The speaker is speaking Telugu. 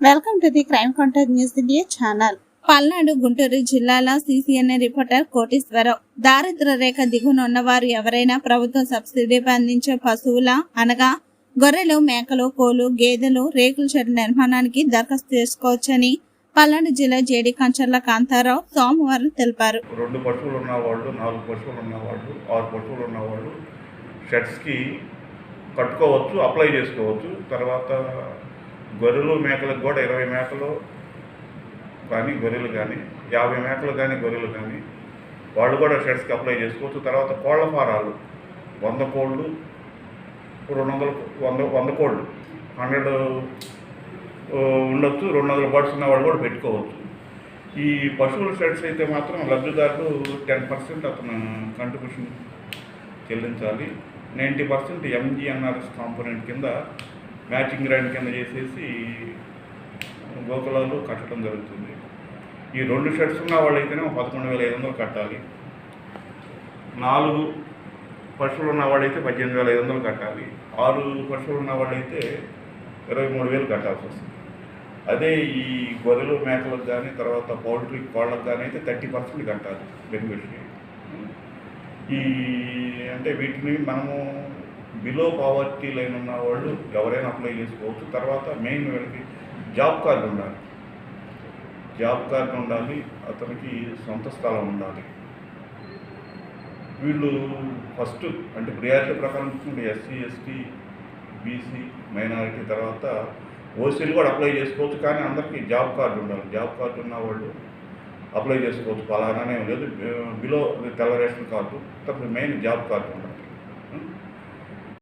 Welcome to the crime contact news India channel Palnadu Guntur జిల్లాల సీసీఎన్ఏ రిపోర్టర్ కోటీశ్వరరావు. దారిద్ర రేఖ దిగున ఉన్నవారు ఎవరైనా ప్రభుత్వం సబ్సిడీపై అందించే పశువుల అనగా గొర్రెలు మేకలు కోలు గేదెలు రేకుల షెడ్ నిర్మాణానికి దరఖాస్తు చేసుకోవచ్చని పల్నాడు జిల్లా జేడీ కంచర్ల కాంతారావు సోమవారం తెలిపారు. రెండు పశువులు ఉన్నవాళ్ళు నాలుగు పశువులు ఉన్నవాళ్ళు ఆరు పశువులు ఉన్నవాళ్ళు షెడ్స్కి కట్టుకోవచ్చు అప్లై చేసుకోవచ్చు. తర్వాత గొర్రెలు మేకలకు కూడా ఇరవై మేకలు కానీ గొర్రెలు కానీ యాభై మేకలు కానీ గొర్రెలు కానీ వాళ్ళు కూడా షెడ్స్కి అప్లై చేసుకోవచ్చు. తర్వాత కోళ్ళ ఫారాలు వంద కోళ్ళు రెండు వందల వంద వంద కోళ్ళు హండ్రెడ్ ఉండొచ్చు రెండు వందల బర్డ్స్ ఉన్న వాళ్ళు కూడా పెట్టుకోవచ్చు. ఈ పశువుల షెడ్స్ అయితే మాత్రం లబ్ధిదారులు టెన్ పర్సెంట్ అతను కంట్రిబ్యూషన్ చెల్లించాలి. నైంటీ పర్సెంట్ ఎంజీఎన్ఆర్ఎస్ కాంపోనెంట్ కింద మ్యాచింగ్ గ్రాండ్ కింద చేసేసి గోకులాలు కట్టడం జరుగుతుంది. ఈ రెండు షెడ్స్ ఉన్న వాళ్ళైతేనే పదకొండు వేల ఐదు వందలు కట్టాలి. నాలుగు పశువులు ఉన్న వాళ్ళైతే పద్దెనిమిది వేల ఐదు వందలు కట్టాలి. ఆరు పశువులు ఉన్న వాళ్ళైతే ఇరవై మూడు వేలు కట్టాల్సి వస్తుంది. అదే ఈ గొర్రెలు మేకలకు కానీ తర్వాత పౌల్ట్రీ కోళ్ళకు కానీ అయితే థర్టీ పర్సెంట్ కట్టాలి. బెనిఫిషరీ ఈ అంటే వీటిని మనము బిలో పావర్టీ లైన్ ఉన్న వాళ్ళు ఎవరైనా అప్లై చేసుకోవచ్చు. తర్వాత మెయిన్ వీళ్ళకి జాబ్ కార్డు ఉండాలి. జాబ్ కార్డు ఉండాలి అతనికి సొంత స్థలం ఉండాలి. వీళ్ళు ఫస్ట్ అంటే ప్రియారిటీ ప్రకారం చూసుకుంటే ఎస్సీ ఎస్టీ బీసీ మైనారిటీ తర్వాత ఓసీలు కూడా అప్లై చేసుకోవచ్చు కానీ అందరికీ జాబ్ కార్డు ఉండాలి. జాబ్ కార్డు ఉన్న వాళ్ళు అప్లై చేసుకోవచ్చు. పలానానే లేదు బిలో తెల్ల రేషన్ కార్డు తర్వాత మెయిన్ జాబ్ కార్డు ఉండాలి.